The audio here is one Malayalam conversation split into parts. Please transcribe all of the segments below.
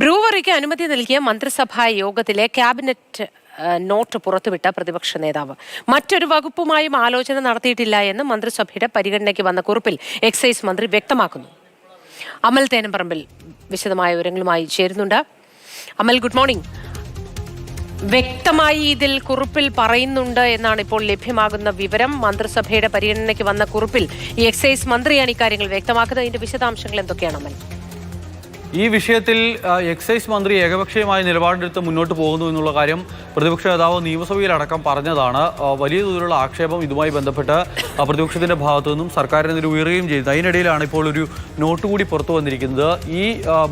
ബ്രൂവറിക്ക് അനുമതി നൽകിയ മന്ത്രിസഭാ യോഗത്തിലെ ക്യാബിനറ്റ് നോട്ട് പുറത്തുവിട്ട പ്രതിപക്ഷ നേതാവ്. മറ്റൊരു വകുപ്പുമായും ആലോചന നടത്തിയിട്ടില്ല എന്ന് മന്ത്രിസഭയുടെ പരിഗണനയ്ക്ക് വന്ന കുറിപ്പിൽ എക്സൈസ് മന്ത്രി വ്യക്തമാക്കുന്നു. അമൽ തേനമ്പറമ്പിൽ വിശദമായ വിവരങ്ങളുമായി ചേരുന്നുണ്ട്. Amal good morning. വ്യക്തമായി ഇതിൽ കുറിപ്പിൽ പറയുന്നുണ്ട് എന്നാണ് ഇപ്പോൾ ലഭ്യമാകുന്ന വിവരം. മന്ത്രിസഭയുടെ പരിഗണനയ്ക്ക് വന്ന കുറിപ്പിൽ ഈ എക്സൈസ് മന്ത്രിയാണ് ഇക്കാര്യങ്ങൾ വ്യക്തമാക്കുന്നത്. അതിന്റെ വിശദാംശങ്ങൾ എന്തൊക്കെയാണ് അമൽ? ഈ വിഷയത്തിൽ എക്സൈസ് മന്ത്രി ഏകപക്ഷീയമായ നിലപാടെടുത്ത് മുന്നോട്ട് പോകുന്നു എന്നുള്ള കാര്യം പ്രതിപക്ഷ നേതാവ് നിയമസഭയിലടക്കം പറഞ്ഞതാണ്. വലിയ തോതിലുള്ള ആക്ഷേപം ഇതുമായി ബന്ധപ്പെട്ട് പ്രതിപക്ഷത്തിന്റെ ഭാഗത്തു നിന്നും സർക്കാരിനെതിരെ ഉയരുകയും ചെയ്തത് അതിനിടയിലാണ് ഇപ്പോൾ ഒരു നോട്ട് കൂടി പുറത്തു വന്നിരിക്കുന്നത്. ഈ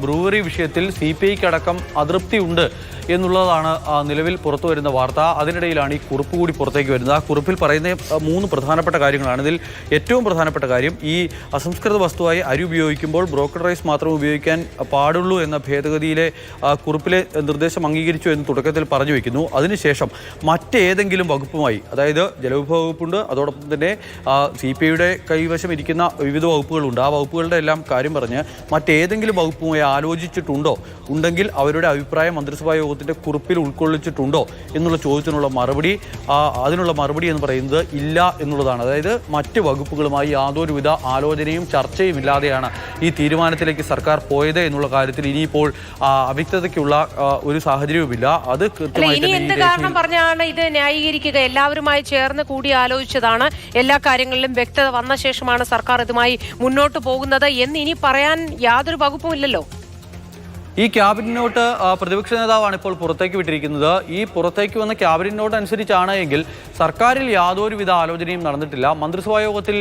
ബ്രൂവറി വിഷയത്തിൽ സി പി ഐക്ക് അടക്കം അതൃപ്തിയുണ്ട് എന്നുള്ളതാണ് നിലവിൽ പുറത്തു വരുന്ന വാർത്ത. അതിനിടയിലാണ് ഈ കുറിപ്പ് കൂടി പുറത്തേക്ക് വരുന്നത്. ആ കുറിപ്പിൽ പറയുന്ന മൂന്ന് പ്രധാനപ്പെട്ട കാര്യങ്ങളാണ്. ഇതിൽ ഏറ്റവും പ്രധാനപ്പെട്ട കാര്യം ഈ അസംസ്കൃത വസ്തുവായി അരി ഉപയോഗിക്കുമ്പോൾ ബ്രോക്കഡ് റൈസ് മാത്രം ഉപയോഗിക്കാൻ പാടുള്ളൂ എന്ന ഭേദഗതിയിലെ കുറിപ്പിലെ നിർദ്ദേശം അംഗീകരിച്ചു എന്ന് തുടക്കത്തിൽ പറഞ്ഞു വയ്ക്കുന്നു അതിനുശേഷം മറ്റേതെങ്കിലും വകുപ്പുമായി അതായത് ജലവിഭവ വകുപ്പുണ്ട് അതോടൊപ്പം തന്നെ സി പി ഐയുടെ കൈവശം ഇരിക്കുന്ന വിവിധ വകുപ്പുകളുണ്ട്. ആ വകുപ്പുകളുടെ എല്ലാം കാര്യം പറഞ്ഞ് മറ്റേതെങ്കിലും വകുപ്പുമായി ആലോചിച്ചിട്ടുണ്ടോ? ഉണ്ടെങ്കിൽ അവരുടെ അഭിപ്രായം മന്ത്രിസഭാ യോഗത്തിന്റെ കുറിപ്പിൽ ഉൾക്കൊള്ളിച്ചിട്ടുണ്ടോ എന്നുള്ള ചോദ്യത്തിനുള്ള മറുപടി അതിനുള്ള മറുപടി എന്ന് പറയുന്നത് ഇല്ല എന്നുള്ളതാണ്. അതായത് മറ്റ് വകുപ്പുകളുമായി യാതൊരുവിധ ആലോചനയും ചർച്ചയും ഇല്ലാതെയാണ് ഈ തീരുമാനത്തിലേക്ക് സർക്കാർ പോയത് എന്നുള്ള കാര്യത്തിൽ ഇനിയിപ്പോൾ അവ്യക്തതയ്ക്കുള്ള ഒരു സാഹചര്യവുമില്ല. അത് ഇനി എന്ത് കാരണം പറഞ്ഞാണ് ഇത് ന്യായീകരിക്കുക? എല്ലാവരുമായി ചേർന്ന് കൂടി ആലോചിച്ചതാണ്. എല്ലാ കാര്യങ്ങളിലും വ്യക്തത വന്ന ശേഷമാണ് സർക്കാർ ഇതുമായി മുന്നോട്ട് പോകുന്നത് എന്ന് ഇനി പറയാൻ യാതൊരു വകുപ്പും ഇല്ലല്ലോ. ഈ ക്യാബിനറ്റ് നോട്ട് പ്രതിപക്ഷ നേതാവാണ് ഇപ്പോൾ പുറത്തേക്ക് വിട്ടിരിക്കുന്നത്. ഈ പുറത്തേക്ക് വന്ന ക്യാബിനറ്റ് നോട്ട് അനുസരിച്ചാണ് എങ്കിൽ സർക്കാരിൽ യാതൊരുവിധ ആലോചനയും നടന്നിട്ടില്ല. മന്ത്രിസഭാ യോഗത്തിൽ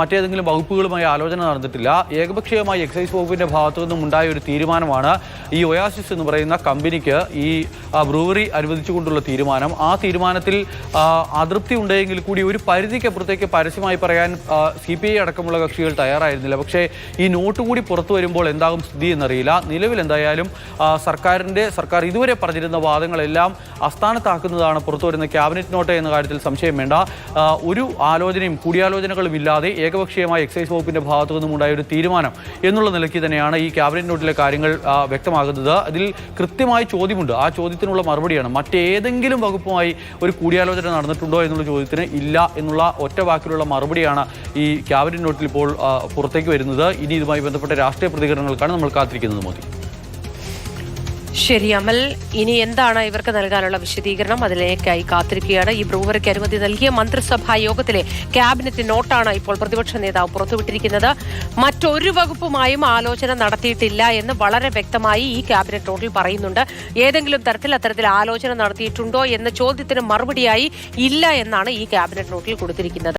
മറ്റേതെങ്കിലും വകുപ്പുകളുമായി ആലോചന നടന്നിട്ടില്ല. ഏകപക്ഷീയമായി എക്സൈസ് വകുപ്പിന്റെ ഭാഗത്തു നിന്നും ഉണ്ടായ ഒരു തീരുമാനമാണ് ഈ ഒയാസിസ് എന്ന് പറയുന്ന കമ്പനിക്ക് ഈ ബ്രൂവറി അനുവദിച്ചുകൊണ്ടുള്ള തീരുമാനം. ആ തീരുമാനത്തിൽ അതൃപ്തി ഉണ്ടെങ്കിൽ കൂടി ഒരു പരിധിക്കപ്പുറത്തേക്ക് പരസ്യമായി പറയാൻ സി പി ഐ അടക്കമുള്ള കക്ഷികൾ തയ്യാറായിരുന്നില്ല. പക്ഷേ ഈ നോട്ട് കൂടി പുറത്തു വരുമ്പോൾ എന്താകും സ്ഥിതി എന്നറിയില്ല. നിലവിൽ എന്തായാലും ആ, സർക്കാരിന്റെ സർക്കാർ ഇതുവരെ പറഞ്ഞിരുന്ന വാദങ്ങളെല്ലാം അസ്ഥാനത്താക്കുന്നതാണ് പുറത്തു വരുന്ന ക്യാബിനറ്റ് നോട്ട് എന്ന കാര്യത്തിൽ സംശയം വേണ്ട. ഒരു ആലോചനയും കൂടിയാലോചനകളും ഇല്ലാതെ ഏകപക്ഷീയമായ എക്സൈസ് വകുപ്പിന്റെ ഭാഗത്തു നിന്നും ഉണ്ടായ ഒരു തീരുമാനം എന്നുള്ള നിലയ്ക്ക് തന്നെയാണ് ഈ ക്യാബിനറ്റ് നോട്ടിലെ കാര്യങ്ങൾ വ്യക്തമാകുന്നത്. അതിൽ കൃത്യമായ ചോദ്യമുണ്ട്. ആ ചോദ്യത്തിനുള്ള മറുപടിയാണ് മറ്റേതെങ്കിലും വകുപ്പുമായി ഒരു കൂടിയാലോചന നടന്നിട്ടുണ്ടോ എന്നുള്ള ചോദ്യത്തിന് ഇല്ല എന്നുള്ള ഒറ്റ വാക്കിലുള്ള മറുപടിയാണ് ഈ ക്യാബിനറ്റ് നോട്ടിൽ ഇപ്പോൾ പുറത്തേക്ക് വരുന്നത്. ഇനി ഇതുമായി ബന്ധപ്പെട്ട രാഷ്ട്രീയ പ്രതികരണങ്ങൾക്കാണ് നമ്മൾ കാത്തിരിക്കുന്നത് മോദി. ശരി അമൽ ഇനി എന്താണ് ഇവർക്ക് നൽകാനുള്ള വിശദീകരണം? അതിലേക്കായി കാത്തിരിക്കുകയാണ്. ഈ ബ്രൂവർക്ക് അനുമതി നൽകിയ മന്ത്രിസഭാ യോഗത്തിലെ ക്യാബിനറ്റ് നോട്ടാണ് ഇപ്പോൾ പ്രതിപക്ഷ നേതാവ് പുറത്തുവിട്ടിരിക്കുന്നത്. മറ്റൊരു വകുപ്പുമായും ആലോചന നടത്തിയിട്ടില്ല എന്ന് വളരെ വ്യക്തമായി ഈ ക്യാബിനറ്റ് നോട്ടിൽ പറയുന്നുണ്ട്. ഏതെങ്കിലും തരത്തിൽ അത്തരത്തിൽ ആലോചന നടത്തിയിട്ടുണ്ടോ എന്ന ചോദ്യത്തിന് മറുപടിയായി ഇല്ല എന്നാണ് ഈ ക്യാബിനറ്റ് നോട്ടിൽ കൊടുത്തിരിക്കുന്നത്.